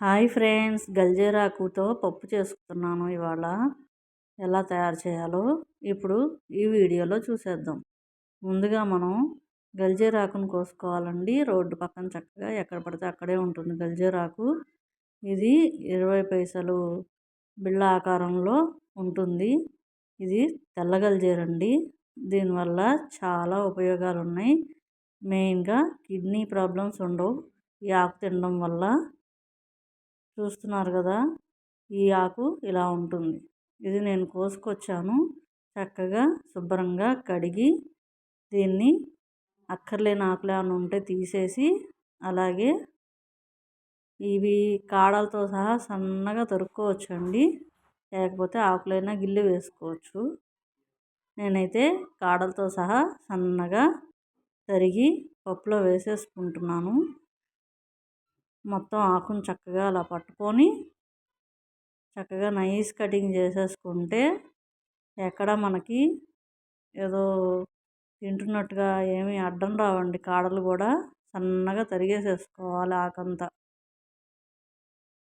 Hi friends. గల్జీరాకుతో పప్పు చేసుకున్నాను ఇవాళ. ఎలా తయారు చేయాలో ఇప్పుడు ఈ వీడియోలో చూసేద్దాం. ముందుగా మనం గల్జీరాకును కోసుకోవాలండి. రోడ్డు పక్కన చక్కగా ఎక్కడ పడితే అక్కడే ఉంటుంది గల్జీరాకు ఇది ఇరవై పైసలు బిళ్ళ ఆకారంలో ఉంటుంది. ఇది తెల్ల గల్జీరండి దీనివల్ల చాలా ఉపయోగాలు ఉన్నాయి మెయిన్గా కిడ్నీ ప్రాబ్లమ్స్ ఉండవు. ఈ ఆకు తినడం వల్ల చూస్తున్నారు కదా ఈ ఆకు ఇలా ఉంటుంది. ఇది నేను కోసుకొచ్చాను. చక్కగా శుభ్రంగా కడిగి దీన్ని అక్కర్లేని ఆకులు ఏమైనా ఉంటే తీసేసి అలాగే ఇవి కాడలతో సహా సన్నగా తరుక్కోవచ్చండి. లేకపోతే ఆకులైనా గిల్లు వేసుకోవచ్చు. నేనైతే కాడలతో సహా సన్నగా తరిగి పప్పులో వేసేసుకుంటున్నాను. మొత్తం ఆకును చక్కగా అలా పట్టుకొని చక్కగా నైస్ కటింగ్ చేసేసుకుంటే ఎక్కడ మనకి ఏదో తింటున్నట్టుగా ఏమీ అడ్డం రావండి. కాడలు కూడా సన్నగా తరిగేసేసుకోవాలి ఆకంతా.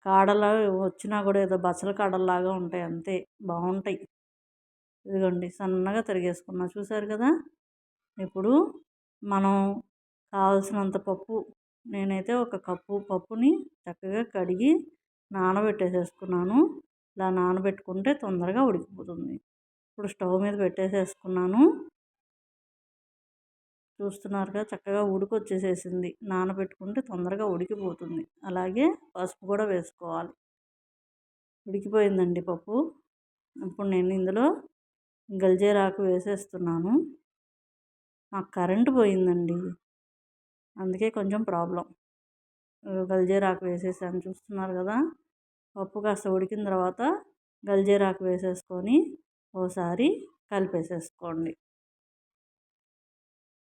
కాడలు వచ్చినా కూడా ఏదో బచ్చల కాడల్లాగా ఉంటాయి అంతే బాగుంటాయి. ఇదిగోండి సన్నగా తరిగేసుకున్నా. చూసారు కదా? ఇప్పుడు మనం కావలసినంత పప్పు నేనైతే ఒక కప్పు పప్పుని చక్కగా కడిగి నానబెట్టేసేసుకున్నాను. ఇలా నానబెట్టుకుంటే తొందరగా ఉడికిపోతుంది. ఇప్పుడు స్టవ్ మీద పెట్టేసేసుకున్నాను. చూస్తున్నారుగా చక్కగా ఉడికొచ్చేసేసింది. నానబెట్టుకుంటే తొందరగా ఉడికిపోతుంది. అలాగే పసుపు కూడా వేసుకోవాలి. ఉడికిపోయిందండి పప్పు. ఇప్పుడు నేను ఇందులో గల్జేరాకు వేసేస్తున్నాను. మాకు కరెంటు పోయిందండి. అందుకే కొంచెం ప్రాబ్లం. గల్జీరాకు వేసేసాను. చూస్తున్నారు కదా? పప్పు కాస్త ఉడికిన తర్వాత గల్జీరాకు వేసేసుకొని ఓసారి కలిపేసేసుకోండి.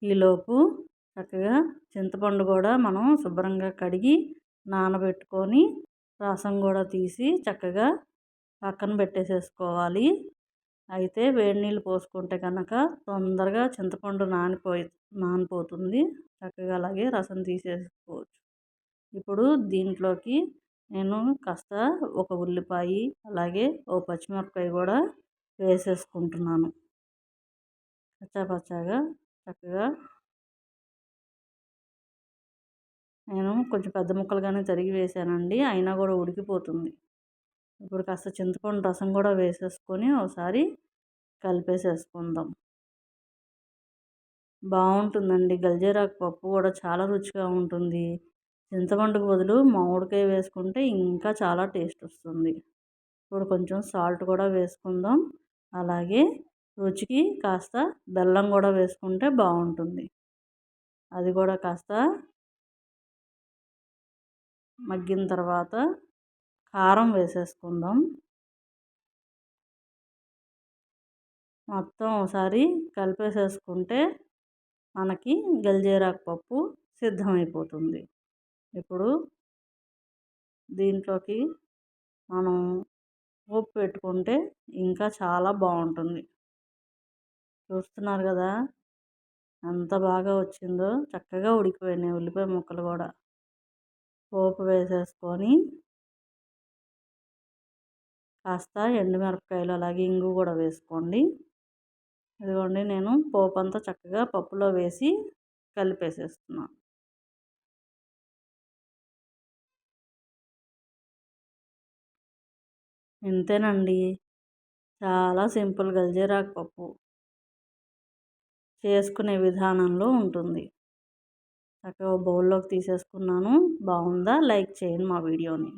ఈలోపు చక్కగా చింతపండు కూడా మనం శుభ్రంగా కడిగి నానబెట్టుకొని రసం కూడా తీసి చక్కగా పక్కన పెట్టేసేసుకోవాలి. అయితే వేడి నీళ్ళు పోసుకుంటే కనుక తొందరగా చింతపండు నానిపోయి నానిపోతుంది. చక్కగా అలాగే రసం తీసేసుకోవచ్చు. ఇప్పుడు దీంట్లోకి నేను కాస్త ఒక ఉల్లిపాయ అలాగే ఓ పచ్చిమిరపకాయ కూడా వేసేసుకుంటున్నాను. పచ్చాపచ్చాగా చక్కగా నేను కొంచెం పెద్ద ముక్కలుగానే తరిగి వేసానండి. అయినా కూడా ఉడికిపోతుంది. ఇప్పుడు కాస్త చింతపండు రసం కూడా వేసేసుకొని ఒకసారి కలిపేసేసుకుందాం. బాగుంటుందండి గల్జీరాకు పప్పు కూడా చాలా రుచిగా ఉంటుంది. చింతపండుకు బదులు మామిడికాయ వేసుకుంటే ఇంకా చాలా టేస్ట్ వస్తుంది. ఇప్పుడు కొంచెం సాల్ట్ కూడా వేసుకుందాం. అలాగే రుచికి కాస్త బెల్లం కూడా వేసుకుంటే బాగుంటుంది అది కూడా కాస్త మగ్గిన తర్వాత కారం వేసేసుకుందాం. మొత్తం ఒకసారి కలిపేసేసుకుంటే మనకి గల్జేరాకు పప్పు సిద్ధమైపోతుంది. ఇప్పుడు దీంట్లోకి మనం పోపు పెట్టుకుంటే ఇంకా చాలా బాగుంటుంది. చూస్తున్నారు కదా? ఎంత బాగా వచ్చిందో. చక్కగా ఉడికిపోయినాయి ఉల్లిపాయ ముక్కలు కూడా. పోపు వేసేసుకొని కాస్త ఎండుమిరపకాయలు అలాగే ఇంగు కూడా వేసుకోండి. ఇదిగోండి నేను పోపు అంతా చక్కగా పప్పులో వేసి కలిపేసేస్తున్నాను ఇంతేనండి. చాలా సింపుల్ గల్జేరాకు పప్పు. చేసుకునే విధానంలో ఉంటుంది. చక్కగా బౌల్లోకి తీసేసుకున్నాను. బాగుందా? లైక్ చేయండి మా వీడియోని.